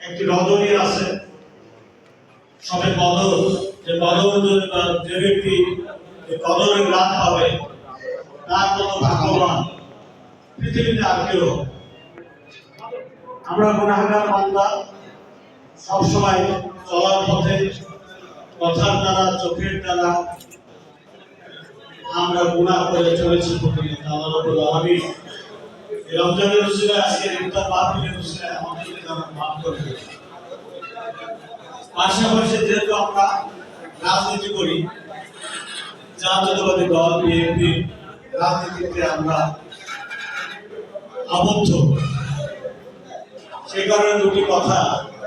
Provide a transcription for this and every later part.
একটি রজনী আছে সবে কদর, যে কদর যে ব্যক্তি কদরের রাত পাবে তার কত ভাগ্যবান পৃথিবীতে আর কেউ আমরা গুণাগার বান্দা, সবসময় চলার পথে, কথার দ্বারা, চোখের দ্বারা আমরা গুণা করে চলেছি আল্লাহ রাব্বুল আলামিন এই রমজানের রসিলা আজকে ইফতার মাহফিলের করে দেন। পাশাপাশি যেহেতু আমরা রাজনীতি করি, জাতীয়তাবাদী দল, বিএনপি, রাজনীতিতে আমরা আবদ্ধ। সেই কারণে দুটি কথা,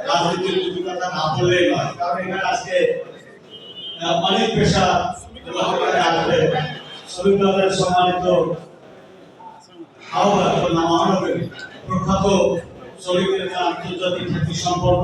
রাজনীতির দুটি কথা না বললেই কারণ এখানে আজকে অনেক পেশা আসবে শ্রমিক দলের সম্মানিত আহ্বায়ক মহানগরী প্রখ্যাত শ্রমিকের আন্তর্জাতিক খ্যাতি সম্পন্ন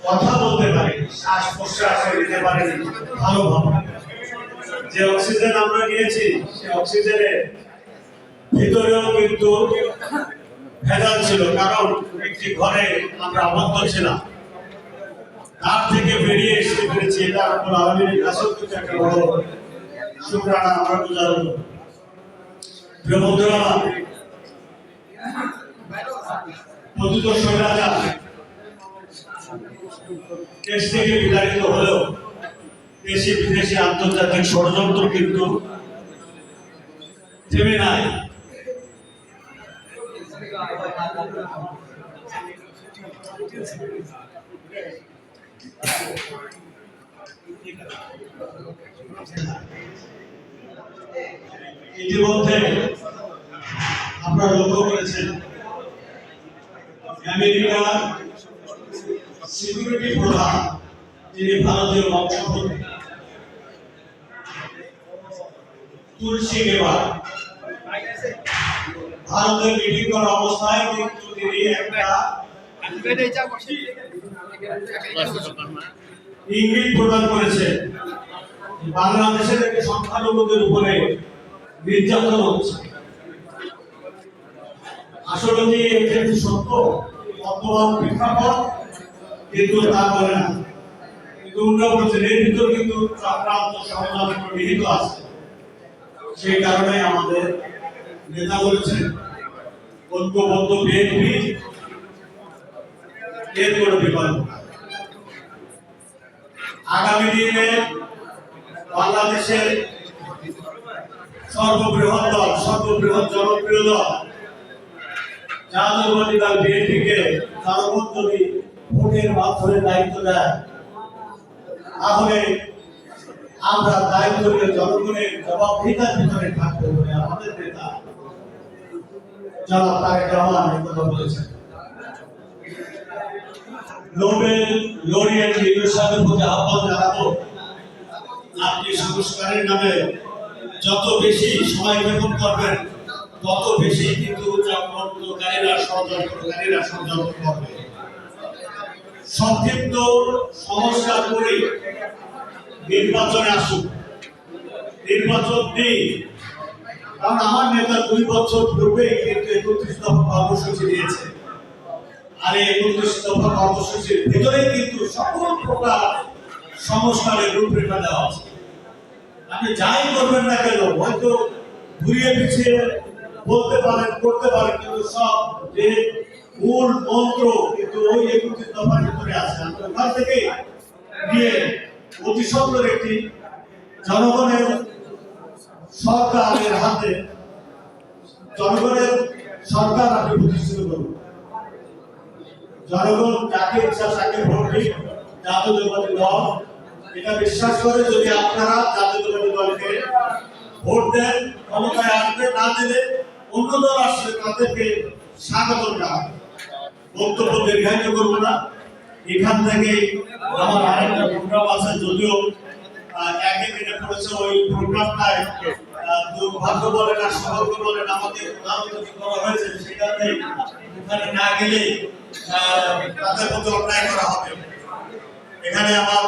কথা বলতে পারি, শ্বাস প্রশ্বাস নিতে পারি ভালোভাবে যে অক্সিজেন আমরা নিয়েছি, সে অক্সিজেনের ভিতরেও কিন্তু ভেজাল ছিল, কারণ একটি ঘরে আমরা আবদ্ধ ছিলাম। তার থেকে বেরিয়ে এসে পেরেছি এটা আপনার আলমীর কাছেও কিন্তু একটা বড় শুক্রানা আমরা গুজারব প্রিয় বন্ধুরা পতিত স্বৈরাচার দেশ থেকে বিতাড়িত হলেও দেশি বিদেশি আন্তর্জাতিক ষড়যন্ত্র কিন্তু থেমে নাই। ইতিমধ্যে আপনারা লক্ষ্য করেছেন, আমেরিকা সিকিউরিটি প্রধান, তিনি ভারতীয় বংশোদ্ভূত তুলসী করা অবস্থায় কিন্তু তিনি একটা ইঙ্গিত প্রদান করেছেন। বাংলাদেশের একটি সংখ্যালঘুদের উপরে নির্যাতন হচ্ছে। আসলে কি সত্য? বর্তমান প্রেক্ষাপট কিন্তু তা বলে না। কিন্তু উন্নয়ন বলছেন এর ভিতর কিন্তু চক্রান্ত ষড়যন্ত্র নিহিত আছে। সেই কারণে আমাদের নেতা বলেছেন, ঐক্যবদ্ধ বিএনপি এর কোনো বিকল্প আগামী দিনে বাংলাদেশের সর্ববৃহৎ দল, সর্ববৃহৎ জনপ্রিয় দল, জাতীয়বাদী দল বিএনপিকে জনগণ যদি ভোটের মাধ্যমে দায়িত্ব দেয় তাহলে আমরা দায়িত্ব নিয়ে জনগণের জবাবদিহিতার ভিতরে থাকতে বলে আমাদের নেতা। জনাব তারেক রহমান কথা বলেছেন। নোবেল প্রতি আহ্বান জানাব। আপনি সংস্কারের নামে যত বেশি সময় গ্রহণ করবেন, তত বেশি কিন্তু ষড়যন্ত্রকারীরা ষড়যন্ত্র করবে। সংক্ষিপ্ত সংস্কার করে। নির্বাচনে আসুক নির্বাচন নেই কারণ আমার নেতা দুই বছর পূর্বে কিন্তু একত্রিশ দফা কর্মসূচি দিয়েছে। আর এই একত্রিশ দফা কর্মসূচির ভিতরে কিন্তু সকল প্রকার সংস্কারের রূপরেখা দেওয়া আছে আপনি যাই করবেন না কেন, হয়তো ঘুরিয়ে পিছিয়ে বলতে পারেন, করতে পারেন, কিন্তু সব যে মূল মন্ত্র আমি একটি জনগণের সরকারের হাতে জনগণের সরকার আপনি প্রতিষ্ঠিত করুন জনগণ যাকে ইচ্ছা তাকে ভোট দিন জাতীয়তাবাদী দল। এটা বিশ্বাস করে যদি আপনারা জাতীয়তাবাদী দলকে ভোট দেন, ক্ষমতায় আসবে না দিলে অন্য দল আসলে তাদেরকে স্বাগত জানাই বক্তব্য দীর্ঘায়িত করব না। এখান থেকে আমার আরেকটা প্রোগ্রাম আছে, যদিও একই দিনে পড়েছে ওই প্রোগ্রামটায় দুর্ভাগ্য বলেন আর সৌভাগ্য বলেন আমাদের প্রধান অতিথি করা হয়েছে সেখানে ওখানে না গেলে তাদের প্রতি অন্যায় করা হবে। এখানে আমার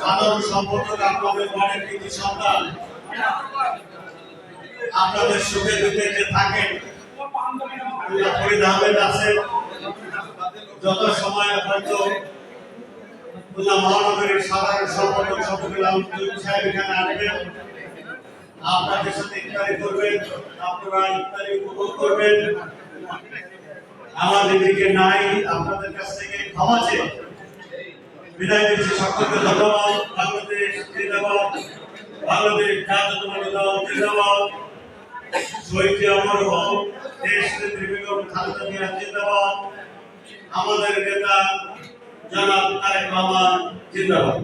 সাধারণ সম্পর্ক আপনাদের অনেক কৃতি সন্তান, আপনাদের সুখে দুঃখে যে থাকেন ফরিদ আছে যত সময় হয়তো খুলনা মহানগরীর সাধারণ সম্পাদক শফিকুল আলম সাহেব এখানে আসবেন। আপনাদের সাথে ইফতারি করবেন, আপনারা ইফতারি উপভোগ করবেন। আমাদের দিকে নাই, আপনাদের কাছ থেকে ক্ষমা চেয়ে বিদায় দিচ্ছি সকলকে ধন্যবাদ। বাংলাদেশ জিন্দাবাদ, বাংলাদেশ দল জিন্দাবাদ। শহীদ অমর হোক, দেশ নেত্রী বেগম খালেদা জিন্দাবাদ। আমাদের নেতা জনাব তারেক রহমান জিন্দাবাদ।